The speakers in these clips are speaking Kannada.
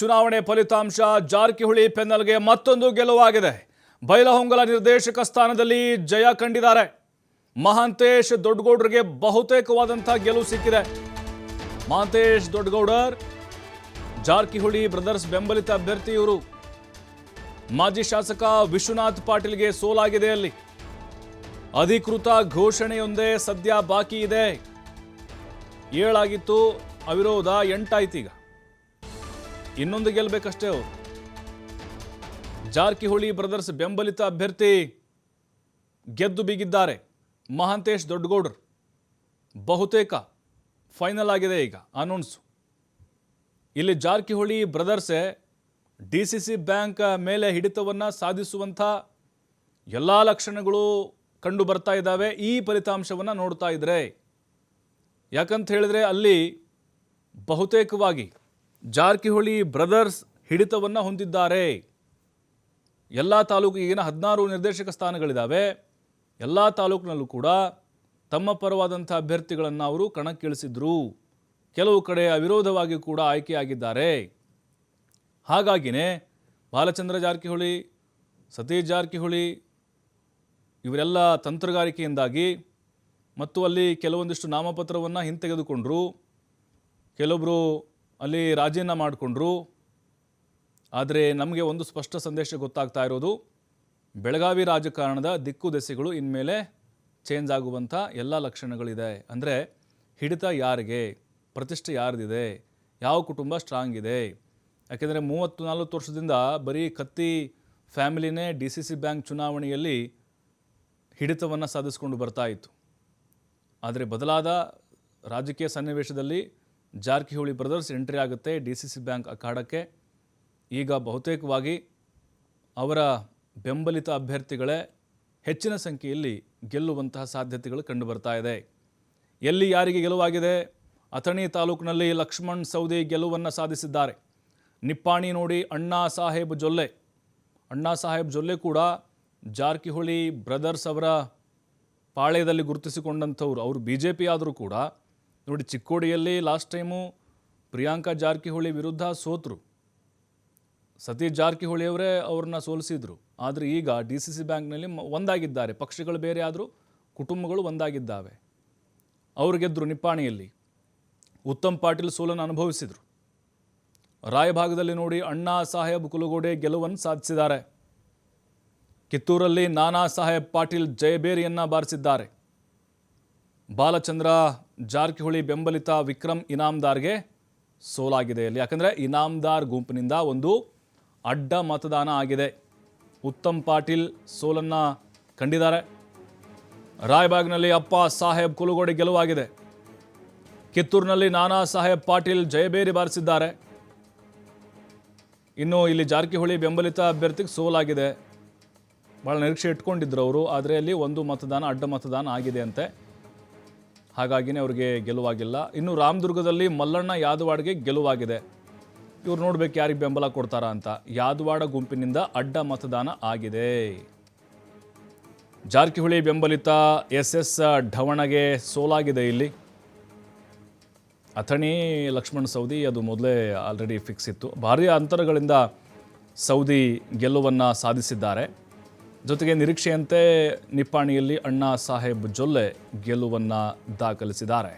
ಚುನಾವಣೆ ಫಲಿತಾಂಶ ಜಾರಕಿಹೊಳಿ ಪೆನ್ನಲ್ಗೆ ಮತ್ತೊಂದು ಗೆಲುವಾಗಿದೆ. ಬೈಲಹೊಂಗಲ ನಿರ್ದೇಶಕ ಸ್ಥಾನದಲ್ಲಿ ಜಯ ಕಂಡಿದ್ದಾರೆ. ಮಹಾಂತೇಶ್ ದೊಡ್ಡಗೌಡರಿಗೆ ಬಹುತೇಕವಾದಂಥ ಗೆಲುವು ಸಿಕ್ಕಿದೆ. ಮಹಾಂತೇಶ್ ದೊಡ್ಡಗೌಡರ್, ಜಾರಕಿಹೊಳಿ ಬ್ರದರ್ಸ್ ಬೆಂಬಲಿತ ಅಭ್ಯರ್ಥಿ ಇವರು ಮಾಜಿ ಶಾಸಕ ವಿಶ್ವನಾಥ್ ಪಾಟೀಲ್ಗೆ ಸೋಲಾಗಿದೆ ಅಲ್ಲಿ. ಅಧಿಕೃತ ಘೋಷಣೆಯೊಂದೇ ಸದ್ಯ ಬಾಕಿ ಇದೆ. ಏಳಾಗಿತ್ತು, ಅವಿರೋಧ ಎಂಟಾಯ್ತೀಗ ಇನ್ನೊಂದು ಗೆಲ್ಲಬೇಕಷ್ಟೇ ಅವರು. ಜಾರಕಿಹೊಳಿ ಬ್ರದರ್ಸ್ ಬೆಂಬಲಿತ ಅಭ್ಯರ್ಥಿ ಗೆದ್ದು ಬಿಗಿದ್ದಾರೆ ಮಹಾಂತೇಶ್ ದೊಡ್ಡಗೌಡರು. ಬಹುತೇಕ ಫೈನಲ್ ಆಗಿದೆ ಈಗ ಅನೌನ್ಸು ಇಲ್ಲಿ ಜಾರಕಿಹೊಳಿ ಬ್ರದರ್ಸೆ ಡಿ ಸಿ ಸಿ ಬ್ಯಾಂಕ್ ಮೇಲೆ ಹಿಡಿತವನ್ನು ಸಾಧಿಸುವಂಥ ಎಲ್ಲ ಲಕ್ಷಣಗಳು ಕಂಡು ಬರ್ತಾ ಇದ್ದಾವೆ, ಈ ಫಲಿತಾಂಶವನ್ನು ನೋಡ್ತಾ ಇದ್ರೆ. ಯಾಕಂತ ಹೇಳಿದ್ರೆ ಅಲ್ಲಿ ಬಹುತೇಕವಾಗಿ ಜಾರಕಿಹೊಳಿ ಬ್ರದರ್ಸ್ ಹಿಡಿತವನ್ನು ಹೊಂದಿದ್ದಾರೆ. ಎಲ್ಲ ತಾಲೂಕು ಈಗಿನ ಹದಿನಾರು ನಿರ್ದೇಶಕ ಸ್ಥಾನಗಳಿದ್ದಾವೆ ಎಲ್ಲ ತಾಲೂಕಿನಲ್ಲೂ ಕೂಡ ತಮ್ಮ ಪರವಾದಂಥ ಅಭ್ಯರ್ಥಿಗಳನ್ನು ಅವರು ಕಣಕ್ಕಿಳಿಸಿದ್ರು. ಕೆಲವು ಕಡೆ ಅವಿರೋಧವಾಗಿ ಕೂಡ ಆಯ್ಕೆಯಾಗಿದ್ದಾರೆ. ಹಾಗಾಗಿನೇ ಬಾಲಚಂದ್ರ ಜಾರಕಿಹೊಳಿ, ಸತೀಶ್ ಜಾರಕಿಹೊಳಿ ಇವರೆಲ್ಲ ತಂತ್ರಗಾರಿಕೆಯಿಂದಾಗಿ ಮತ್ತು ಅಲ್ಲಿ ಕೆಲವೊಂದಿಷ್ಟು ನಾಮಪತ್ರವನ್ನು ಹಿಂತೆಗೆದುಕೊಂಡರು. ಕೆಲವೊಬ್ಬರು ಅಲ್ಲಿ ರಾಜೀನಾಮೆ ಮಾಡಿಕೊಂಡ್ರು. ಆದರೆ ನಮಗೆ ಒಂದು ಸ್ಪಷ್ಟ ಸಂದೇಶ ಗೊತ್ತಾಗ್ತಾ ಇರೋದು, ಬೆಳಗಾವಿ ರಾಜಕಾರಣದ ದಿಕ್ಕು ದೆಸೆಗಳು ಇನ್ಮೇಲೆ ಚೇಂಜ್ ಆಗುವಂಥ ಎಲ್ಲ ಲಕ್ಷಣಗಳಿದೆ. ಅಂದರೆ ಹಿಡಿತ ಯಾರಿಗೆ? ಪ್ರತಿಷ್ಠೆ ಯಾರ್ದಿದೆ? ಯಾವ ಕುಟುಂಬ ಸ್ಟ್ರಾಂಗ್ ಇದೆ? ಯಾಕೆಂದರೆ ಮೂವತ್ತು ನಾಲ್ವತ್ತು ವರ್ಷದಿಂದ ಬರೀ ಕತ್ತಿ ಫ್ಯಾಮಿಲಿನೇ ಡಿ ಸಿ ಸಿ ಬ್ಯಾಂಕ್ ಚುನಾವಣೆಯಲ್ಲಿ ಹಿಡಿತವನ್ನು ಸಾಧಿಸ್ಕೊಂಡು ಬರ್ತಾ ಇತ್ತು. ಆದರೆ ಬದಲಾದ ರಾಜಕೀಯ ಸನ್ನಿವೇಶದಲ್ಲಿ ಜಾರಕಿಹೊಳಿ ಬ್ರದರ್ಸ್ ಎಂಟ್ರಿ ಆಗುತ್ತೆ ಡಿ ಸಿ ಸಿ ಬ್ಯಾಂಕ್ ಅಖಾಡಕ್ಕೆ. ಈಗ ಬಹುತೇಕವಾಗಿ ಅವರ ಬೆಂಬಲಿತ ಅಭ್ಯರ್ಥಿಗಳೇ ಹೆಚ್ಚಿನ ಸಂಖ್ಯೆಯಲ್ಲಿ ಗೆಲ್ಲುವಂತಹ ಸಾಧ್ಯತೆಗಳು ಕಂಡುಬರ್ತಾ ಇದೆ. ಎಲ್ಲಿ ಯಾರಿಗೆ ಗೆಲುವಾಗಿದೆ? ಅಥಣಿ ತಾಲೂಕಿನಲ್ಲಿ ಲಕ್ಷ್ಮಣ್ ಸೌದಿ ಗೆಲುವನ್ನು ಸಾಧಿಸಿದ್ದಾರೆ. ನಿಪ್ಪಾಣಿ ನೋಡಿ ಅಣ್ಣಾ ಸಾಹೇಬ್ ಜೊಲ್ಲೆ. ಅಣ್ಣಾ ಸಾಹೇಬ್ ಜೊಲ್ಲೆ ಕೂಡ ಜಾರಕಿಹೊಳಿ ಬ್ರದರ್ಸ್ ಅವರ ಪಾಳ್ಯದಲ್ಲಿ ಗುರುತಿಸಿಕೊಂಡಂಥವ್ರು. ಅವರು ಬಿ ಜೆ ಪಿ ಆದರೂ ಕೂಡ ನೋಡಿ, ಚಿಕ್ಕೋಡಿಯಲ್ಲಿ ಲಾಸ್ಟ್ ಟೈಮು ಪ್ರಿಯಾಂಕಾ ಜಾರಕಿಹೊಳಿ ವಿರುದ್ಧ ಸೋತರು. ಸತೀಶ್ ಜಾರಕಿಹೊಳಿ ಅವರೇ ಅವ್ರನ್ನ ಸೋಲಿಸಿದ್ರು. ಆದರೆ ಈಗ ಡಿ ಸಿ ಸಿ ಬ್ಯಾಂಕ್ನಲ್ಲಿ ಒಂದಾಗಿದ್ದಾರೆ. ಪಕ್ಷಗಳು ಬೇರೆ ಆದರೂ ಕುಟುಂಬಗಳು ಒಂದಾಗಿದ್ದಾವೆ. ಅವರು ಗೆದ್ದರು ನಿಪ್ಪಾಣಿಯಲ್ಲಿ. ಉತ್ತಮ್ ಪಾಟೀಲ್ ಸೋಲನ್ನು ಅನುಭವಿಸಿದರು. ರಾಯಭಾಗದಲ್ಲಿ ನೋಡಿ, ಅಣ್ಣಾ ಸಾಹೇಬ್ ಕುಲಗೋಡೆ ಗೆಲುವನ್ನು ಸಾಧಿಸಿದ್ದಾರೆ. ಕಿತ್ತೂರಲ್ಲಿ ನಾನಾ ಸಾಹೇಬ್ ಪಾಟೀಲ್ ಜಯಬೇರಿಯನ್ನು ಬಾರಿಸಿದ್ದಾರೆ. ಬಾಲಚಂದ್ರ ಜಾರಕಿಹೊಳಿ ಬೆಂಬಲಿತ ವಿಕ್ರಮ್ ಇನಾಮ್ದಾರ್ಗೆ ಸೋಲಾಗಿದೆ ಇಲ್ಲಿ ಯಾಕಂದರೆ ಇನಾಮ್ದಾರ್ ಗುಂಪಿನಿಂದ ಒಂದು ಅಡ್ಡ ಮತದಾನ ಆಗಿದೆ. ಉತ್ತಮ್ ಪಾಟೀಲ್ ಸೋಲನ್ನು ಕಂಡಿದ್ದಾರೆ. ರಾಯಬಾಗ್ನಲ್ಲಿ ಅಪ್ಪ ಸಾಹೇಬ್ ಕುಲುಗೋಡಿ ಗೆಲುವಾಗಿದೆ. ಕಿತ್ತೂರಿನಲ್ಲಿ ನಾನಾ ಸಾಹೇಬ್ ಪಾಟೀಲ್ ಜಯಬೇರಿ ಬಾರಿಸಿದ್ದಾರೆ. ಇನ್ನು ಇಲ್ಲಿ ಜಾರಕಿಹೊಳಿ ಬೆಂಬಲಿತ ಅಭ್ಯರ್ಥಿಗೆ ಸೋಲಾಗಿದೆ. ಭಾಳ ನಿರೀಕ್ಷೆ ಇಟ್ಕೊಂಡಿದ್ರು ಅವರು, ಆದರೆ ಅಲ್ಲಿ ಒಂದು ಮತದಾನ, ಅಡ್ಡ ಮತದಾನ ಆಗಿದೆ ಅಂತೆ. ಹಾಗಾಗಿನೇ ಅವ್ರಿಗೆ ಗೆಲುವಾಗಿಲ್ಲ. ಇನ್ನು ರಾಮದುರ್ಗದಲ್ಲಿ ಮಲ್ಲಣ್ಣ ಯಾದವಾಡ್ಗೆ ಗೆಲುವಾಗಿದೆ. ಇವ್ರು ನೋಡ್ಬೇಕು ಯಾರಿಗೆ ಬೆಂಬಲ ಕೊಡ್ತಾರ ಅಂತ. ಯಾದವಾಡ ಗುಂಪಿನಿಂದ ಅಡ್ಡ ಮತದಾನ ಆಗಿದೆ. ಜಾರಕಿಹೊಳಿ ಬೆಂಬಲಿತ ಎಸ್ ಎಸ್ ಢವಣಗೆ ಸೋಲಾಗಿದೆ ಇಲ್ಲಿ. ಅಥಣಿ ಲಕ್ಷ್ಮಣ್ ಸೌದಿ ಅದು ಮೊದಲೇ ಆಲ್ರೆಡಿ ಫಿಕ್ಸ್ ಇತ್ತು. ಭಾರೀ ಅಂತರಗಳಿಂದ ಸೌದಿ ಗೆಲುವನ್ನು ಸಾಧಿಸಿದ್ದಾರೆ. ಜೊತೆಗೆ ನಿರೀಕ್ಷೆಯಂತೆ ನಿಪ್ಪಾಣಿಯಲ್ಲಿ ಅಣ್ಣಾ ಸಾಹೇಬ್ ಜೊಲ್ಲೆ ಗೆಲುವನ್ನು ದಾಖಲಿಸಿದ್ದಾರೆ.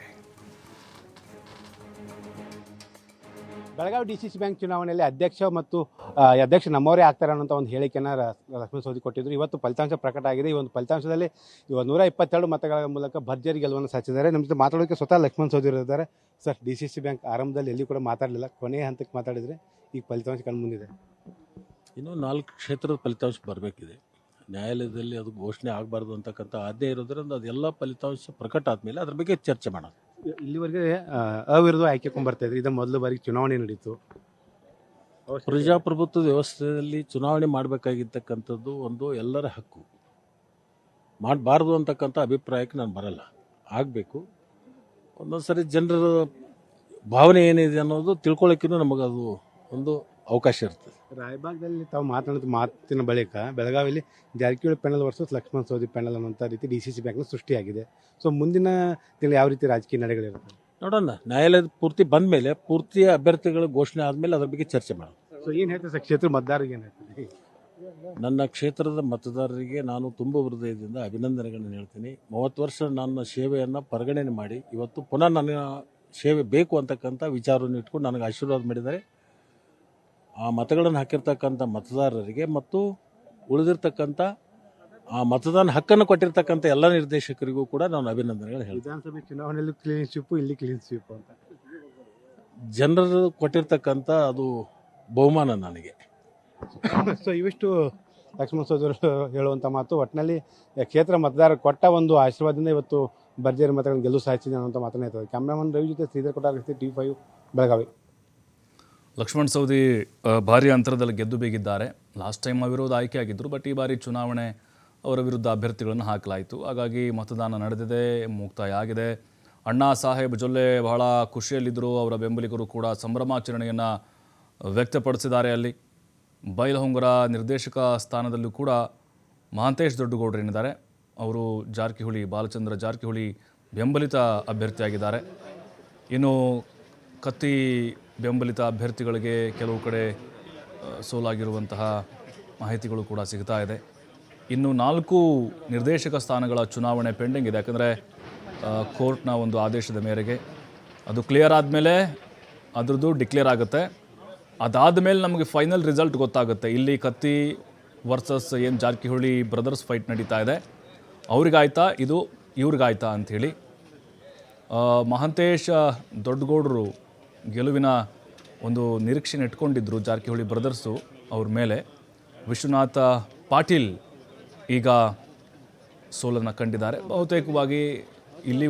Belagavi D C C bank ಚುನಾವಣೆಯಲ್ಲಿ ಅಧ್ಯಕ್ಷ ಮತ್ತು ಅಧ್ಯಕ್ಷ ನಮ್ಮವರೇ ಆಗ್ತಾರೆ ಅನ್ನೋಂಥ ಒಂದು ಹೇಳಿಕೆಯನ್ನು ಲಕ್ಷ್ಮಣ ಸೋದಿ ಕೊಟ್ಟಿದ್ರು. ಇವತ್ತು ಫಲಿತಾಂಶ ಪ್ರಕಟ ಆಗಿದೆ. ಈ ಒಂದು ಫಲಿತಾಂಶದಲ್ಲಿ ಇವತ್ತು ನೂರ ಇಪ್ಪತ್ತೆರಡು ಮತಗಳ ಮೂಲಕ ಭರ್ಜರಿ ಗೆಲುವನ್ನು ಸಾಧಿಸಿದ್ದಾರೆ. ನಮ್ಮ ಜೊತೆ ಮಾತಾಡೋಕ್ಕೆ ಸ್ವತಃ ಲಕ್ಷ್ಮಣ ಸೋದಿ ಇದ್ದಾರೆ. Sir D C C bank ಆರಂಭದಲ್ಲಿ ಎಲ್ಲಿ ಕೂಡ ಮಾತಾಡಲಿಲ್ಲ. ಕೊನೆಯ ಹಂತಕ್ಕೆ ಮಾತಾಡಿದರೆ ಈಗ ಫಲಿತಾಂಶ ಕಣ್ಮುಂದಿದೆ. ಇನ್ನೂ ನಾಲ್ಕು ಕ್ಷೇತ್ರದ ಫಲಿತಾಂಶ ಬರಬೇಕಿದೆ. ನ್ಯಾಯಾಲಯದಲ್ಲಿ ಅದು ಘೋಷಣೆ ಆಗಬಾರ್ದು ಅಂತಕ್ಕಂಥ ಆಜ್ಞೆ ಇರೋದ್ರಿಂದ ಅದೆಲ್ಲ ಫಲಿತಾಂಶ ಪ್ರಕಟ ಆದಮೇಲೆ ಅದ್ರ ಬಗ್ಗೆ ಚರ್ಚೆ ಮಾಡೋಣ ಇಲ್ಲಿವರೆಗೆ ಅವಿರೋಧ ಆಯ್ಕೆಕೊಂಡು ಬರ್ತಾ ಇದ್ರು. ಇದು ಮೊದಲು ಬಾರಿಗೆ ಚುನಾವಣೆ ನಡೀತು. ಪ್ರಜಾಪ್ರಭುತ್ವ ವ್ಯವಸ್ಥೆಯಲ್ಲಿ ಚುನಾವಣೆ ಮಾಡಬೇಕಾಗಿರ್ತಕ್ಕಂಥದ್ದು ಒಂದು ಎಲ್ಲರ ಹಕ್ಕು. ಮಾಡಬಾರ್ದು ಅಂತಕ್ಕಂಥ ಅಭಿಪ್ರಾಯಕ್ಕೆ ನಾನು ಬರಲ್ಲ. ಆಗಬೇಕು. ಒಂದೊಂದು ಸರಿ ಜನರ ಭಾವನೆ ಏನಿದೆ ಅನ್ನೋದು ತಿಳ್ಕೊಳ್ಳೋಕ್ಕಿನ್ನೂ ನಮಗದು ಒಂದು ಅವಕಾಶ ಇರ್ತದೆ. ರಾಯಬಾಗದಲ್ಲಿ ತಾವು ಮಾತನಾಡಿದ ಮಾತಿನ ಬಳಿಕ ಬೆಳಗಾವಿಯಲ್ಲಿ Jarkiholi panel versus Laxman Savadi panel ಅನ್ನುವಂಥ ರೀತಿ ಡಿ ಸಿ ಸಿ ಬ್ಯಾಂಕ್ನ ಸೃಷ್ಟಿಯಾಗಿದೆ. ಸೊ ಮುಂದಿನ ತಿಂಗಳು ಯಾವ ರೀತಿ ರಾಜಕೀಯ ನಡೆಗಳಿರುತ್ತೆ? ನೋಡೋಣ. ನ್ಯಾಯಾಲಯದ ಪೂರ್ತಿ ಬಂದ ಮೇಲೆ ಪೂರ್ತಿ ಅಭ್ಯರ್ಥಿಗಳ ಘೋಷಣೆ ಆದಮೇಲೆ ಅದ್ರ ಬಗ್ಗೆ ಚರ್ಚೆ ಮಾಡೋಣ. ಸೊ ಏನು ಹೇಳ್ತಾರೆ ಸರ್ ಕ್ಷೇತ್ರ ಮತದಾರರಿಗೆ ಏನು ಹೇಳ್ತೀರಿ? ನನ್ನ ಕ್ಷೇತ್ರದ ಮತದಾರರಿಗೆ ನಾನು ತುಂಬ ಹೃದಯದಿಂದ ಅಭಿನಂದನೆಗಳನ್ನು ಹೇಳ್ತೀನಿ. ಮೂವತ್ತು ವರ್ಷ ನನ್ನ ಸೇವೆಯನ್ನು ಪರಿಗಣನೆ ಮಾಡಿ ಇವತ್ತು ಪುನಃ ನನ್ನ ಸೇವೆ ಬೇಕು ಅಂತಕ್ಕಂಥ ವಿಚಾರವನ್ನು ಇಟ್ಕೊಂಡು ನನಗೆ ಆಶೀರ್ವಾದ ಮಾಡಿದ್ದಾರೆ. ಆ ಮತಗಳನ್ನು ಹಾಕಿರ್ತಕ್ಕಂಥ ಮತದಾರರಿಗೆ ಮತ್ತು ಉಳಿದಿರ್ತಕ್ಕಂಥ ಆ ಮತದಾನ ಹಕ್ಕನ್ನು ಕೊಟ್ಟಿರ್ತಕ್ಕಂಥ ಎಲ್ಲ ನಿರ್ದೇಶಕರಿಗೂ ಕೂಡ ನಾನು ಅಭಿನಂದನೆಗಳು ಹೇಳ್ತೀನಿ. ವಿಧಾನಸಭೆ ಚುನಾವಣೆಯಲ್ಲಿ ಕ್ಲೀನ್ ಶಿಪ್ ಇಲ್ಲಿ ಕ್ಲೀನ್ ಶಿಪ್ ಅಂತ. ಜನರು ಕೊಟ್ಟಿರ್ತಕ್ಕಂಥ ಅದು ಬಹುಮಾನ ನನಗೆ. ಸೊ ಇವಿಷ್ಟು ಲಕ್ಷ್ಮಣ ಸೋದರ ಹೇಳುವಂಥ ಮಾತು. ಒಟ್ಟಿನಲ್ಲಿ ಕ್ಷೇತ್ರ ಮತದಾರ ಕೊಟ್ಟ ಒಂದು ಆಶೀರ್ವಾದದಿಂದ ಇವತ್ತು ಭರ್ಜರಿ ಮತಗಳನ್ನು ಗೆಲುವು ಸಾಧಿಸಿದೆ ಅನ್ನುವಂಥ ಮಾತನೇ ಹೇಳ್ತಾರೆ ಕ್ಯಾಮ್ರಾಮನ್ ರವಿ ಜೊತೆ ಶ್ರೀಧರ್ ಕೊಟ್ಟಾರ ಟಿ ಫೈವ್ ಬೆಳಗಾವಿ. ಲಕ್ಷ್ಮಣ್ ಸೌದಿ ಭಾರಿ ಅಂತರದಲ್ಲಿ ಗೆದ್ದು ಬೀಗಿದ್ದಾರೆ. ಲಾಸ್ಟ್ ಟೈಮ್ ಅವಿರೋಧ ಆಯ್ಕೆಯಾಗಿದ್ದರು ಬಟ್ ಈ ಬಾರಿ ಚುನಾವಣೆ ಅವರ ವಿರುದ್ಧ ಅಭ್ಯರ್ಥಿಗಳನ್ನು ಹಾಕಲಾಯಿತು. ಹಾಗಾಗಿ ಮತದಾನ ನಡೆದಿದೆ, ಮುಕ್ತಾಯ ಆಗಿದೆ. ಅಣ್ಣಾ ಸಾಹೇಬ್ ಜೊಲ್ಲೆ ಬಹಳ ಖುಷಿಯಲ್ಲಿದ್ದರು ಅವರ ಬೆಂಬಲಿಗರು ಕೂಡ ಸಂಭ್ರಮಾಚರಣೆಯನ್ನು ವ್ಯಕ್ತಪಡಿಸಿದ್ದಾರೆ ಅಲ್ಲಿ. ಬೈಲಹೊಂಗರ ನಿರ್ದೇಶಕ ಸ್ಥಾನದಲ್ಲೂ ಕೂಡ ಮಹಾಂತೇಶ್ ದೊಡ್ಡಗೌಡರೇನಿದ್ದಾರೆ ಅವರು ಜಾರಕಿಹೊಳಿ, ಬಾಲಚಂದ್ರ ಜಾರಕಿಹೊಳಿ ಬೆಂಬಲಿತ ಅಭ್ಯರ್ಥಿಯಾಗಿದ್ದಾರೆ. ಇನ್ನು ಕತ್ತಿ ಬೆಂಬಲಿತ ಅಭ್ಯರ್ಥಿಗಳಿಗೆ ಕೆಲವು ಕಡೆ ಸೋಲಾಗಿರುವಂತಹ ಮಾಹಿತಿಗಳು ಕೂಡ ಸಿಗ್ತಾ ಇದೆ. ಇನ್ನು ನಾಲ್ಕು ನಿರ್ದೇಶಕ ಸ್ಥಾನಗಳ ಚುನಾವಣೆ ಪೆಂಡಿಂಗ್ ಇದೆ. ಯಾಕಂದರೆ ಕೋರ್ಟ್ನ ಒಂದು ಆದೇಶದ ಮೇರೆಗೆ ಅದು ಕ್ಲಿಯರ್ ಆದಮೇಲೆ ಅದರದ್ದು ಡಿಕ್ಲೇರ್ ಆಗುತ್ತೆ. ಅದಾದ ಮೇಲೆ ನಮಗೆ ಫೈನಲ್ ರಿಸಲ್ಟ್ ಗೊತ್ತಾಗುತ್ತೆ. ಇಲ್ಲಿ ಕತ್ತಿ ವರ್ಸಸ್ ಏನು ಜಾರಕಿಹೊಳಿ ಬ್ರದರ್ಸ್ ಫೈಟ್ ನಡೀತಾ ಇದೆ. ಅವ್ರಿಗಾಯ್ತಾ? ಇದು ಇವ್ರಿಗಾಯ್ತಾ ಅಂಥೇಳಿ ಮಹಾಂತೇಶ ದೊಡ್ಡಗೌಡರು ಗೆಲುವಿನ ಒಂದು ನಿರೀಕ್ಷೆ ಇಟ್ಕೊಂಡಿದ್ದರು ಜಾರಕಿಹೊಳಿ ಬ್ರದರ್ಸು ಅವ್ರ ಮೇಲೆ. ವಿಶ್ವನಾಥ ಪಾಟೀಲ್ ಈಗ ಸೋಲನ್ನು ಕಂಡಿದ್ದಾರೆ. ಬಹುತೇಕವಾಗಿ ಇಲ್ಲಿ